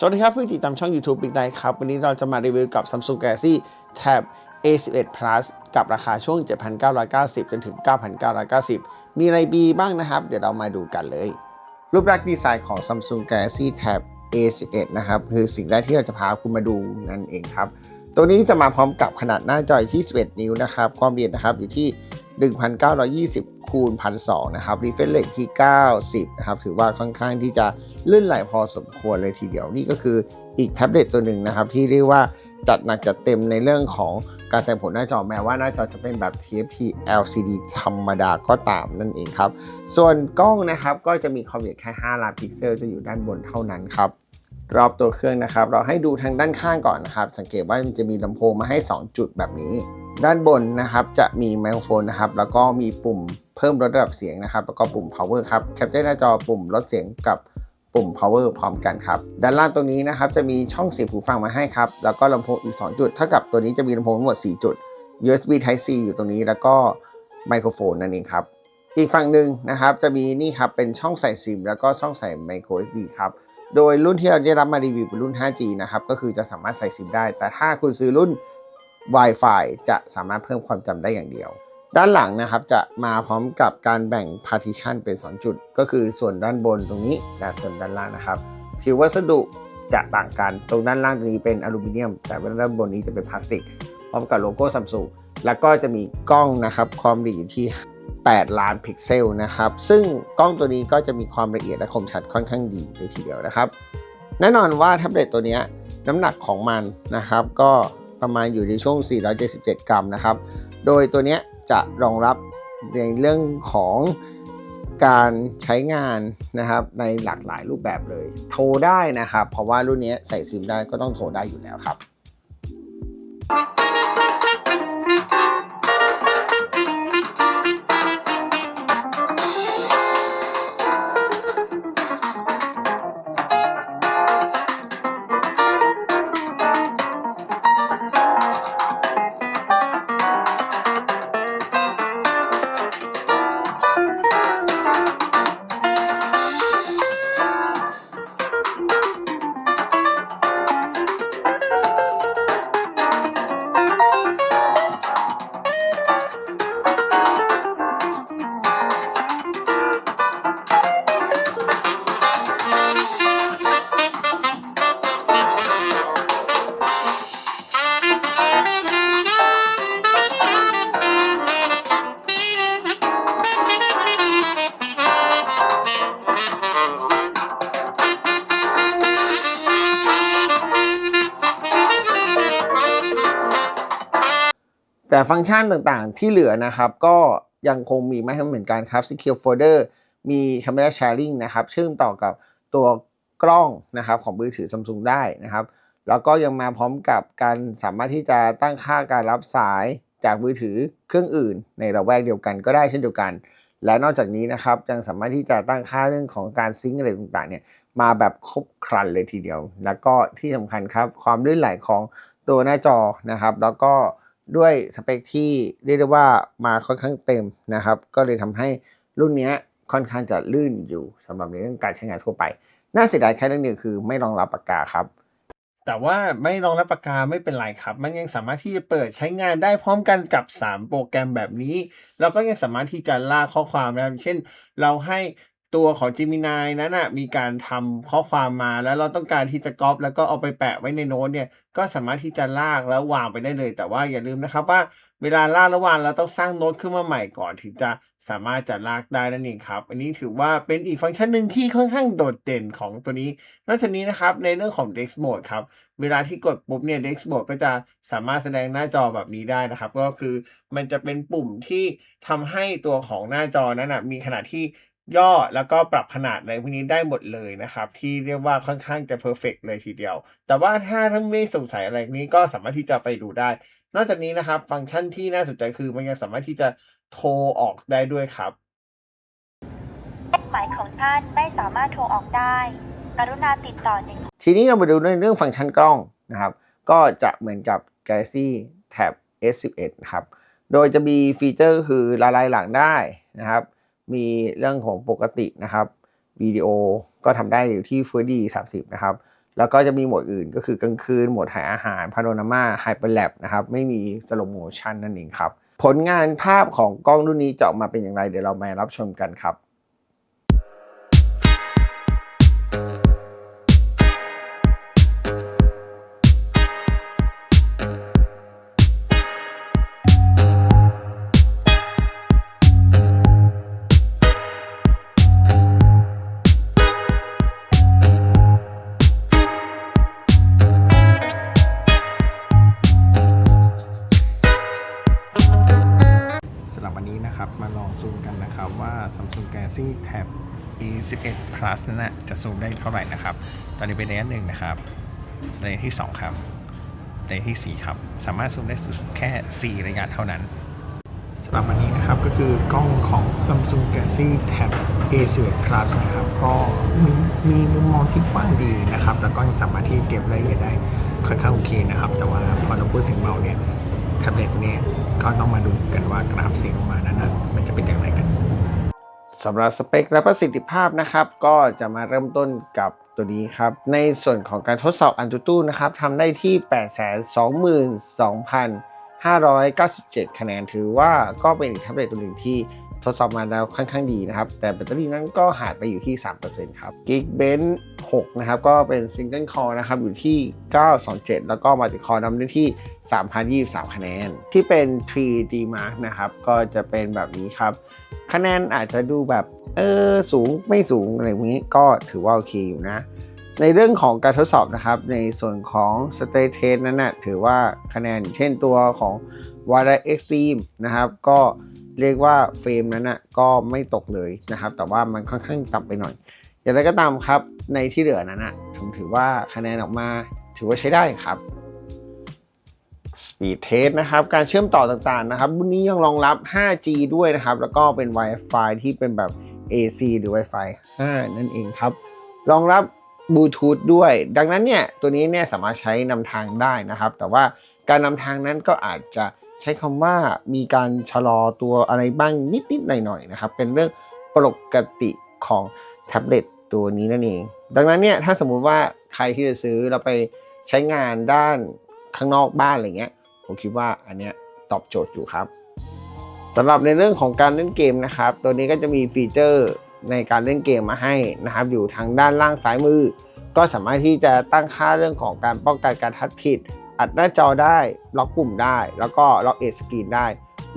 สวัสดีครับผู้ติดตามช่อง YouTube Big Night ครับ วันนี้เราจะมารีวิวกับ Samsung Galaxy Tab A11 Plus กับราคาช่วง 7,990 จนถึง 9,990 มีอะไรดีบ้างนะครับ เดี๋ยวเรามาดูกันเลย รูปลักษณ์ดีไซน์ของ Samsung Galaxy Tab A11 นะครับ คือสิ่งแรกที่เราจะพาคุณมาดูนั่นเองครับ ตัวนี้จะมาพร้อมกับขนาดหน้าจอที่ 11 นิ้วนะครับ ความละเอียดนะครับอยู่ที่ 1,920 คูณ 1,200 นะครับ refresh rate ที่ 90 นะครับ ถือว่าค่อนข้างที่จะลื่นไหลพอสมควรเลยทีเดียว นี่ก็คืออีกแท็บเล็ตตัวหนึ่งนะครับ ที่เรียกว่าจัดหนักจัดเต็มในเรื่องของการแสดงผลหน้าจอแม้ว่าหน้าจอจะเป็นแบบ TFT LCD ธรรมดาก็ตามนั่นเองครับ ส่วนกล้องนะครับก็จะมีความละเอียดแค่ 5 ล้านพิกเซลจะอยู่ด้านบนเท่านั้นครับรอบตัวเครื่องนะครับ เราให้ดูทางด้านข้างก่อนนะครับ สังเกตว่ามันจะมีลำโพงมาให้ 2 จุดแบบนี้ ด้านบนนะครับจะมีไมโครโฟนนะครับแล้วก็มีปุ่มเพิ่มลดระดับเสียงนะครับ แล้วก็ปุ่ม power ครับแคปเจอร์หน้าจอปุ่มลดเสียงกับปุ่ม power พร้อมกันครับ ด้านล่างตรงนี้นะครับจะมีช่องเสียบหูฟังมาให้ครับ แล้วก็ลำโพงอีก 2 จุด เท่ากับตัวนี้จะมีลำโพงทั้งหมด 4 จุด USB Type C อยู่ตรงนี้แล้วก็ไมโครโฟนนั่นเองครับ อีกฝั่งหนึ่งนะครับจะมีนี่ครับเป็นช่องใส่ซิม แล้วก็ช่องใส่ micro SD ครับ โดยรุ่นที่เราได้รับมารีวิวเป็นรุ่น 5G นะครับก็คือจะสามารถใส่ซิมได้ แต่ถ้าคุณซื้อรุ่น Wi-Fi จะสามารถเพิ่มความจำได้อย่างเดียว ด้านหลังนะครับจะมาพร้อมกับการแบ่ง partition เป็น 2 จุด ก็คือส่วนด้านบนตรงนี้และส่วนด้านล่างนะครับผิววัสดุจะต่างกันตรงด้านล่างตรงนี้เป็นอลูมิเนียม แต่ด้านบนนี้จะเป็นพลาสติก พร้อมกับโลโก้ซัมซุงแล้วก็จะมีกล้องนะครับความละเอียดที่ 8 ล้านพิกเซลนะครับซึ่งกล้องตัวนี้ก็จะมีความละเอียดและคมชัดค่อนข้างดีเลยทีเดียวนะครับ แน่นอนว่าแท็บเล็ตตัวนี้น้ำหนักของมันนะครับ ก็ ประมาณอยู่ในช่วง 477 กรัมนะครับ โดยตัวนี้จะรองรับในเรื่องของการใช้งานนะครับในหลากหลายรูปแบบเลย โทรได้นะครับ เพราะว่ารุ่นนี้ใส่ซิมได้ก็ต้องโทรได้อยู่แล้วครับ แต่ฟังก์ชันต่างๆ ที่เหลือนะครับ ก็ยังคงมีไม่เหมือนกันครับ Secure Folder มี Camera Sharing นะครับเชื่อมต่อกับตัวกล้องนะครับของมือถือ Samsung ได้นะครับ แล้วก็ยังมาพร้อมกับการสามารถที่จะตั้งค่าการรับสายจากมือถือเครื่องอื่น ในระแวกเดียวกันก็ได้เช่นเดียวกัน และนอกจากนี้นะครับยังสามารถที่จะตั้งค่าเรื่องของการซิงค์อะไรต่างๆเนี่ยมาแบบครบครันเลยทีเดียว แล้วก็ที่สำคัญครับความลื่นไหลของตัวหน้าจอนะครับ แล้วก็ ด้วยสเปคที่เรียกได้ว่ามาค่อนข้างเต็มนะครับ ก็เลยทำให้รุ่นนี้ค่อนข้างจะลื่นอยู่สำหรับในเรื่องการใช้งานทั่วไป น่าเสียดายแค่เรื่องเดียวคือไม่รองรับปากกาครับ แต่ว่าไม่รองรับปากกาไม่เป็นไรครับ มันยังสามารถที่จะเปิดใช้งานได้พร้อมกันกับ 3 โปรแกรมแบบนี้ แล้วก็ยังสามารถที่จะลากข้อความนะครับเช่น เราให้ ตัวของ Gemini นั้นนะมีการทำข้อความมาแล้วเราต้องการที่จะก๊อปแล้วก็เอาไปแปะไว้ในโน้ตเนี่ย ก็สามารถที่จะลากแล้ววางไปได้เลย แต่ว่าอย่าลืมนะครับว่าเวลาลากแล้ววางเราต้องสร้างโน้ตขึ้นมาใหม่ก่อนถึงจะสามารถจะลากได้นั่นเองครับ อันนี้ถือว่าเป็นอีกฟังก์ชันหนึ่งที่ค่อนข้างโดดเด่นของตัวนี้ นอกจากนี้นะครับในเรื่องของ Dex Mode ครับ เวลาที่กดปุ๊บเนี่ย Dex Mode ก็จะสามารถแสดงหน้าจอแบบนี้ได้นะครับ ก็คือมันจะเป็นปุ่มที่ทำให้ตัวของหน้าจอนั้นนะมีขนาดที่ ย่อแล้วก็ปรับขนาดในพวกนี้ได้หมดเลยนะครับ ที่เรียกว่าค่อนข้างจะเพอร์เฟกเลยทีเดียว แต่ว่าถ้าท่านไม่สงสัยอะไรนี้ก็สามารถที่จะไปดูได้ นอกจากนี้นะครับ ฟังก์ชันที่น่าสนใจคือมันยังสามารถที่จะโทรออกได้ด้วยครับหมายของท่านไม่สามารถโทรออกได้กรุณาติดต่อหนึ่งทีนี้เรามาดูในเรื่องฟังก์ชันกล้องนะครับ ก็จะเหมือนกับ Galaxy Tab S11 นะครับ โดยจะมีฟีเจอร์ก็คือละลายหลังได้นะครับ มีเรื่องของปกตินะครับวิดีโอก็ทำได้อยู่ที่ Full HD 30นะครับ แล้วก็จะมีโหมดอื่นก็คือกลางคืนโหมดถ่ายอาหารพาโนนามาไฮเปอร์แลบนะครับ ไม่มีสโลโมชันนั่นเองครับ ผลงานภาพของกล้องรุ่นนี้จะออกมาเป็นอย่างไร เดี๋ยวเรามารับชมกันครับ A11 Plus นั้นนะจะซูมได้เท่าไหร่นะครับ ตอนนี้เป็นระยะหนึ่งนะครับระยะที่ 2 ครับระยะที่ 4 ครับ สามารถซูมได้สูงสุดแค่ 4 ระยะเท่านั้นสำหรับวันนี้นะครับก็คือกล้องของ Samsung Galaxy Tab A11 Plus นะครับ ก็มีมีมุมมองที่กว้างดีนะครับ แล้วก็สามารถที่เก็บรายละเอียดได้ค่อนข้างโอเคนะครับ แต่ว่าพอเราพูดเสียงเบาเนี่ยแท็บเล็ตเนี่ยก็ต้องมาดูกันว่ากราฟเสียงออกมานั้นนะมันจะเป็นอย่างไรกัน สำหรับสเปคและประสิทธิภาพนะครับ ก็จะมาเริ่มต้นกับตัวนี้ครับ ในส่วนของการทดสอบอันตูตู้นะครับทำได้ที่ 822,597 คะแนนถือว่าก็เป็นอีกแท็บเล็ตตัวหนึ่งที่ ดสอบมาแล้วค่อนข้างดีนะครับ แต่แบตเตอรี่นั้นก็หายไปอยู่ที่ 3%ครับ Geekbench 6 นะครับ ก็เป็น Single Core นะครับ อยู่ที่ 927 แล้วก็ Multi Core นำได้ที่ 3,023 คะแนน ที่เป็น 3D Mark นะครับ ก็จะเป็นแบบนี้ครับ คะแนนอาจจะดูแบบ เออ สูงไม่สูง อะไรอย่างนี้ก็ถือว่าโอเคอยู่นะ ในเรื่องของการทดสอบนะครับ ในส่วนของ State t นั้นนะถือว่าคะแนนเช่นตัวของ w a d a Extreme นะครับ ก็ เรียกว่าเฟรมนั้นนะก็ไม่ตกเลยนะครับ แต่ว่ามันค่อนข้างต่ำไปหน่อย อย่างไรก็ตามครับในที่เหลือนั้นนะผมถือว่าคะแนนออกมาถือว่าใช้ได้ครับ Speed Test นะครับ การเชื่อมต่อต่างๆนะครับรุ่นนี้ยังรองรับ 5G ด้วยนะครับ แล้วก็เป็น Wi-Fi ที่เป็นแบบ AC หรือ Wi-Fi 5 นั่นเองครับ รองรับบลูทูธด้วย ดังนั้นเนี่ยตัวนี้เนี่ยสามารถใช้นำทางได้นะครับ แต่ว่าการนำทางนั้นก็อาจจะ ใช้คำว่ามีการชะลอตัวอะไรบ้างนิดๆหน่อยๆนะครับ เป็นเรื่องปกติของแท็บเล็ตตัวนี้นั่นเอง ดังนั้นเนี่ยถ้าสมมุติว่าใครที่จะซื้อเราไปใช้งานด้านข้างนอกบ้านอะไรเงี้ย ผมคิดว่าอันเนี้ยตอบโจทย์อยู่ครับสำหรับในเรื่องของการเล่นเกมนะครับ ตัวนี้ก็จะมีฟีเจอร์ในการเล่นเกมมาให้นะครับ อยู่ทางด้านล่างซ้ายมือ ก็สามารถที่จะตั้งค่าเรื่องของการป้องกันการทัดผิด อัดหน้าจอได้ล็อกปุ่มได้ แล้วก็ล็อกเอสกรีนได้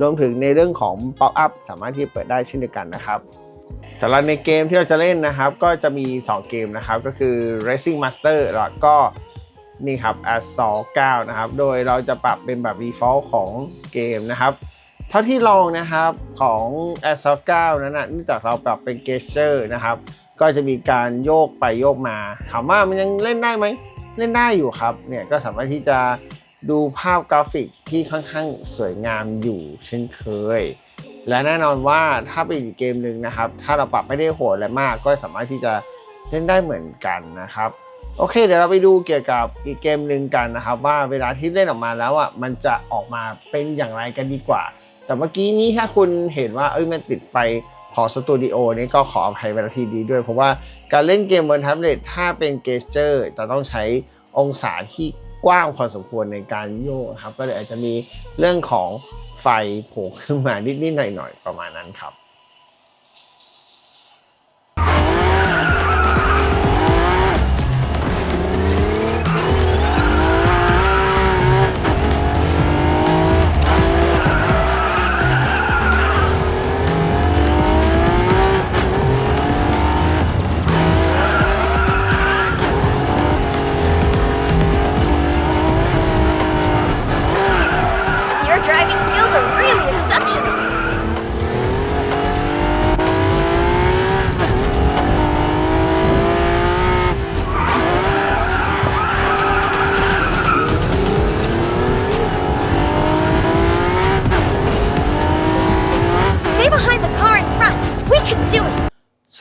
รวมถึงในเรื่องของ Pop Up สามารถที่เปิดได้เช่นเดียวกันนะครับสำหรับในเกมที่เราจะเล่นนะครับ ก็จะมี 2 เกมนะครับ ก็คือ Racing Master แล้วก็นี่ครับ Assault 9นะครับ โดยเราจะปรับเป็นแบบ default ของเกมนะครับ เท่าที่ลองนะครับของ Assault 9นั้นนะเนื่องจากเราปรับเป็น Gesture นะครับ ก็จะมีการโยกไปโยกมา ถามว่ามันยังเล่นได้ไหม เล่นได้อยู่ครับเนี่ยก็สามารถที่จะดูภาพกราฟิกที่ค่อนข้างสวยงามอยู่เช่นเคย และแน่นอนว่าถ้าเป็นอีกเกมหนึ่งนะครับ ถ้าเราปรับไม่ได้โหดอะไรมากก็สามารถที่จะเล่นได้เหมือนกันนะครับ โอเค เดี๋ยวเราไปดูเกี่ยวกับอีกเกมหนึ่งกันนะครับ ว่าเวลาที่เล่นออกมาแล้วอะมันจะออกมาเป็นอย่างไรกันดีกว่า แต่เมื่อกี้นี้ถ้าคุณเห็นว่าเอ้ยมันติดไฟ ของสตูดิโอนี้ก็ขออภัยเวลาทีดีด้วย เพราะว่าการเล่นเกมบนแท็บเล็ตถ้าเป็นเกสเจอร์จะต้องใช้องศาที่กว้างพอสมควรในการโยกครับ ก็เลยอาจจะมีเรื่องของไฟโผล่ขึ้นมานิดๆหน่อยๆ ประมาณนั้นครับ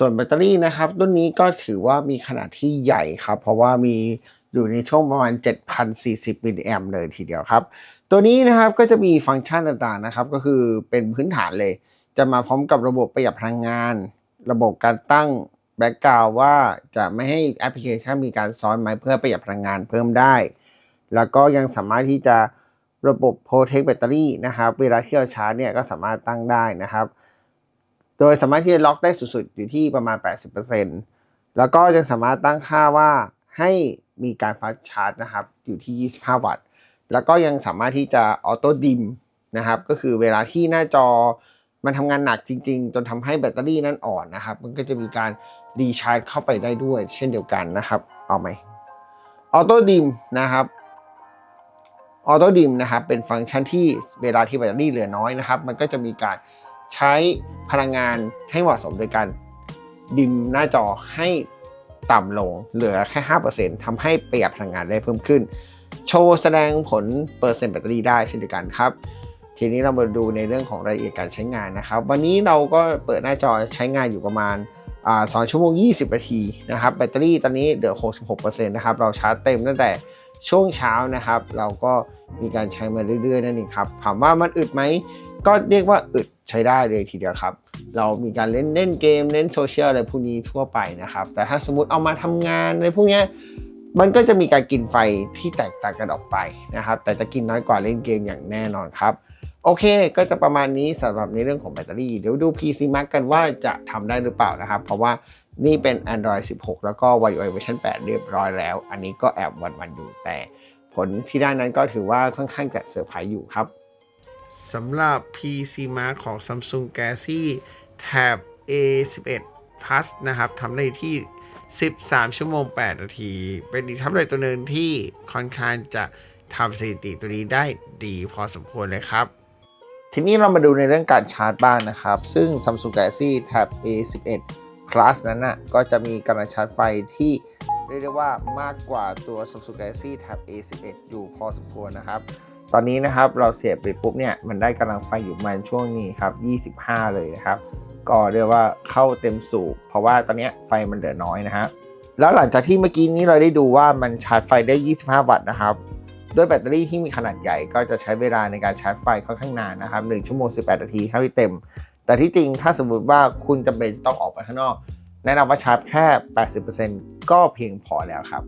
ส่วนแบตเตอรี่นะครับรุ่นนี้ก็ถือว่ามีขนาดที่ใหญ่ครับ เพราะว่ามีอยู่ในช่วงประมาณ 7,040มิลลิแอมเลยทีเดียวครับ ตัวนี้นะครับก็จะมีฟังก์ชันต่างๆนะครับ ก็คือเป็นพื้นฐานเลย จะมาพร้อมกับระบบประหยัดพลังงาน ระบบการตั้งแบ็กกราวว่าจะไม่ให้แอปพลิเคชันมีการซ้อนไหมเพื่อประหยัดพลังงานเพิ่มได้ แล้วก็ยังสามารถที่จะระบบ Protect Battery นะครับ เวลาที่เราชาร์จเนี่ยก็สามารถตั้งได้นะครับ โดยสามารถที่จะล็อกได้สุดๆ อยู่ที่ประมาณ 80%แล้วก็ยังสามารถตั้งค่าว่าให้มีการฟาสชาร์จนะครับ อยู่ที่ 25 วัตต์ แล้วก็ยังสามารถที่จะออโต้ดิมนะครับ ก็คือเวลาที่หน้าจอมันทำงานหนักจริง ๆ จนทำให้แบตเตอรี่นั้นอ่อนนะครับ มันก็จะมีการรีชาร์จเข้าไปได้ด้วย เช่นเดียวกันนะครับเอาไหมออโต้ดิมนะครับออโต้ดิมนะครับเป็นฟังก์ชันที่เวลาที่แบตเตอรี่เหลือน้อยนะครับ มันก็จะมีการ ใช้พลังงานให้เหมาะสมโดยการดิมหน้าจอให้ต่ำลงเหลือแค่ 5%ทำให้ประหยัดพลังงานได้เพิ่มขึ้น โชว์แสดงผลเปอร์เซ็นต์แบตเตอรี่ได้เช่นเดียวกันครับ ทีนี้เรามาดูในเรื่องของรายละเอียดการใช้งานนะครับ วันนี้เราก็เปิดหน้าจอใช้งานอยู่ประมาณสอ่า2ชั่วโมง 20 นาทีนะครับแบตเตอรี่ตอนนี้เหลือ 66%นะครับเราชาร์จเต็มตั้งแต่ช่วงเช้านะครับ เราก็มีการใช้มาเรื่อยๆนั่นเองครับถามว่ามันอึดไหมก็เรียกว่าอึด ใช้ได้เลยทีเดียวครับ เรามีการเล่นเล่นเกมเล่นโซเชียลอะไรพวกนี้ทั่วไปนะครับ แต่ถ้าสมมติเอามาทำงานอะไรพวกนี้มันก็จะมีการกินไฟที่แตกต่างกันออกไปนะครับ แต่จะกินน้อยกว่าเล่นเกมอย่างแน่นอนครับ โอเค ก็จะประมาณนี้สำหรับในเรื่องของแบตเตอรี่ เดี๋ยวดู PC Mac กันว่าจะทำได้หรือเปล่านะครับ เพราะว่านี่เป็น Android 16 แล้วก็ YUI เวอร์ชัน8 เรียบร้อยแล้ว อันนี้ก็แอบวันๆอยู่แต่ผลที่ได้นั้นก็ถือว่าค่อนข้างจะเซอร์ไพรส์อยู่ครับ สำหรับ PC Mark ของ Samsung Galaxy Tab A11 Plus นะครับทำได้ที่ 13 ชั่วโมง 8 นาที เป็นอีกท็บเล็ตตัวหนึ่งที่ค่อนข้างจะทำสถิติตัวนี้ได้ดีพอสมควรเลยครับ ทีนี้เรามาดูในเรื่องการชาร์จบ้างนะครับ ซึ่ง Samsung Galaxy Tab A11 Plus นั้นนะก็จะมีกำลังชาร์จไฟที่เรียกได้ว่ามากกว่าตัว Samsung Galaxy Tab A11 อยู่พอสมควรนะครับ ตอนนี้นะครับเราเสียบไปปุ๊บเนี่ยมันได้กำลังไฟอยู่มาณช่วงนี้ครับ 25 เลยนะครับ ก็เรียกว่าเข้าเต็มสูบเพราะว่าตอนนี้ไฟมันเหลือน้อยนะฮะแล้วหลังจากที่เมื่อกี้นี้เราได้ดูว่ามันชาร์จไฟได้ 25 วัตต์นะครับด้วยแบตเตอรี่ที่มีขนาดใหญ่ก็จะใช้เวลาในการชาร์จไฟค่อนข้างนานนะครับ1ชั่วโมง 18 นาทีเท่าที่เต็ม แต่ที่จริงถ้าสมมติว่าคุณจำเป็นต้องออกไปข้างนอก แนะนำว่าชาร์จแค่ 80%ก็เพียงพอแล้วครับ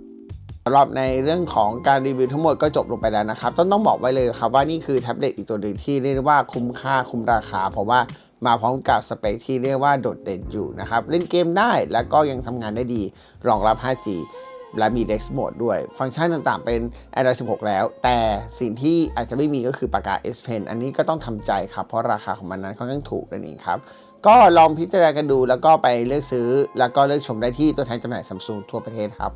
สำหรับในเรื่องของการรีวิวทั้งหมดก็จบลงไปแล้วนะครับ ต้องต้องบอกไว้เลยครับว่านี่คือแท็บเล็ตอีกตัวหนึ่งที่เรียกว่าคุ้มค่าคุ้มราคา เพราะว่ามาพร้อมกับสเปคที่เรียกว่าโดดเด่นอยู่นะครับ เล่นเกมได้แล้วก็ยังทำงานได้ดี รองรับ 5G และมี Dex Mode ด้วย ฟังก์ชันต่างๆเป็น Android 16 แล้ว แต่สิ่งที่อาจจะไม่มีก็คือปากกา S Pen อันนี้ก็ต้องทำใจครับ เพราะราคาของมันนั้นค่อนข้างถูกนั่นเองครับ ก็ลองพิจารณากันดูแล้วก็ไปเลือกซื้อ แล้วก็เลือกชมได้ที่ตัวแทนจำหน่าย Samsung ทั่วประเทศครับ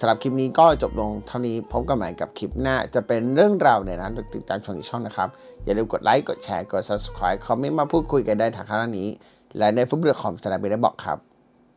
สำหรับคลิปนี้ก็จบลงเท่านี้พบกันใหม่กับคลิปหน้า จะเป็นเรื่องราวในนั้นติดตามชมที่ช่องนะครับ อย่าลืมกดไลค์กดแชร์กด subscribe คอมเมนต์มาพูดคุยกันได้ทางข้างล่างนี้ และในฟุตบอลคอมสนามเบลบอกครับ